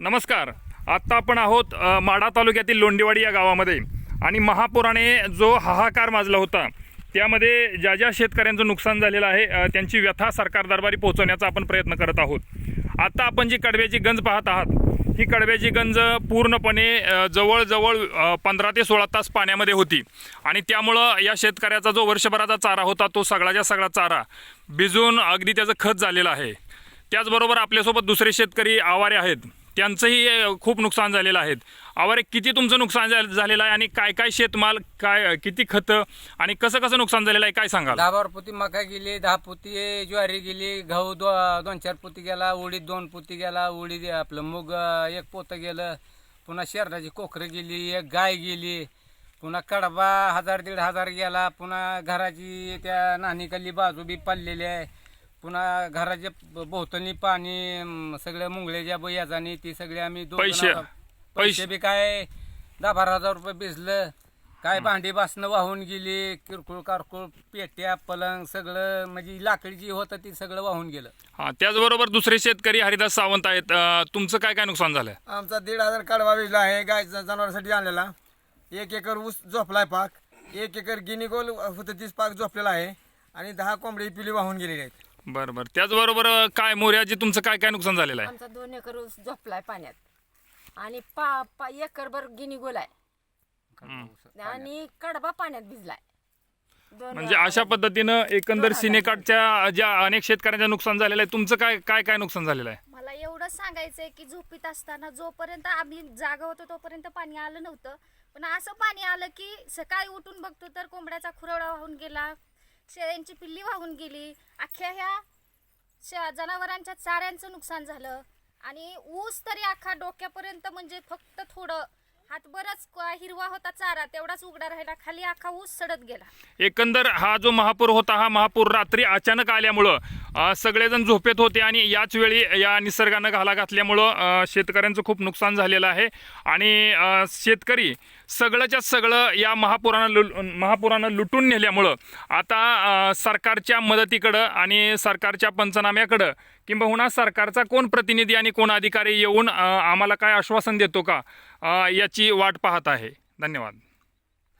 नमस्कार. आत्ता आपण आहोत माडा माढा तालुक्यातील लोंडेवाडी या गावामध्ये. आणि महापुराने जो हाहाकार माजला होता त्यामध्ये ज्या ज्या शेतकऱ्यांचं नुकसान झालेलं आहे त्यांची व्यथा सरकार दरबारी पोहोचवण्याचा आपण प्रयत्न करत आहोत. आता आपण जी कडव्याची गंज पाहत आहात ही कडव्याची गंज पूर्णपणे जवळजवळ पंधरा ते सोळा तास पाण्यामध्ये होती. आणि त्यामुळं या शेतकऱ्याचा जो वर्षभराचा चारा होता तो सगळाच्या सगळा चारा भिजून अगदी त्याचं खत झालेलं आहे. त्याचबरोबर आपल्यासोबत दुसरे शेतकरी आवारे आहेत. त्यांचंही खूप नुकसान झालेलं आहे आवारे किती तुमचं नुकसान झालेलं आहे आणि काय काय शेतमाल काय किती खतं आणि कसं कसं नुकसान झालेलं आहे काय सांगाल? दहा बारा पोती मका गेली दहा पोती ज्वारी गेली गहू दो दोन चार पोती गेला उडीद दोन पोती गेला उडीद आपलं मूग एक पोतं गेलं पुन्हा शेरडाची कोकरं गेली एक गाय गेली पुन्हा कडबा हजार दीड हजार गेला पुन्हा घराची त्या नाणीकली बाजू बी पडलेली आहे. पुन्हा घराच्या ब- भोवतणी पाणी सगळ्या मुंगळ्याच्या बयाजानी ती सगळे आम्ही दोघं पैसे- पैसे- पैसे. बी काय दहा बारा हजार रुपये भिजलं. काय भांडी बासनं वाहून गेली किरकोळ कारकोळ पेट्या पलंग सगळं म्हणजे लाकडी जी होतं ती सगळं वाहून गेलं. हां त्याचबरोबर दुसरे शेतकरी हरिदास सावंत आहेत. अ, तुमचं काय काय नुकसान झालं आमचा दीड हजार कडवा विजला आहे गाय जनावरांसाठी आणलेला. एक एकर ऊस झोपलाय पाक. एक एकर गिनीगोल होतं तीस पाक झोपलेला आहे. आणि दहा कोंबडी पिली वाहून गेलेली आहेत. बरं बरं. त्याचबरोबर काय मोर्याजी तुमचं काय काय नुकसान झालेलं आहे? आमचा दोन एकर ऊस झोपलाय पाण्यात. आणि पा पा एकरभर गिनी गोलाय. आणि कडबा पाण्यात भिजलाय. दोन म्हणजे अशा पद्धतीनं एकंदर सिनेकाटच्या ज्या अनेक शेतकऱ्यांचं नुकसान झालेलं आहे तुमचं काय काय काय नुकसान झालेलं आहे? मला एवढं सांगायचंय की झोपीत असताना जोपर्यंत आम्ही जागा होतो तोपर्यंत पाणी आलं नव्हतं. पण असं पाणी आलं की सकाळी उठून बघतो तर कोंबड्याचा खुरवडा वाहून गेला शेळ्यांची पिल्ली वाहून गेली. अख्ख्या ह्या श- जनावरांच्या चाऱ्यांचं नुकसान झालं. आणि ऊस तरी अख्खा डोक्यापर्यंत म्हणजे फक्त थोडं हातभरच हिरवा होता चारा तेवढाच उघडा राहिला. खाली अख्खा ऊस सडत गेला. एकंदर हा जो महापूर होता हा महापूर रात्री अचानक आल्यामुळं सगळेजण झोपेत होते आणि याच वेळी या निसर्गानं घाला घातल्यामुळं शेतकऱ्यांचं खूप नुकसान झालेलं आहे. आणि शेतकरी सगळंच्या सगळं या महापुरानं लु महापुरानं लुटून नेल्यामुळं आता सरकारच्या मदतीकडं आणि सरकारच्या पंचनाम्याकडं किंबहुना सरकारचा कोण प्रतिनिधी आणि कोण अधिकारी येऊन आम्हाला काय आश्वासन देतो का याची वाट पाहत आहे. धन्यवाद.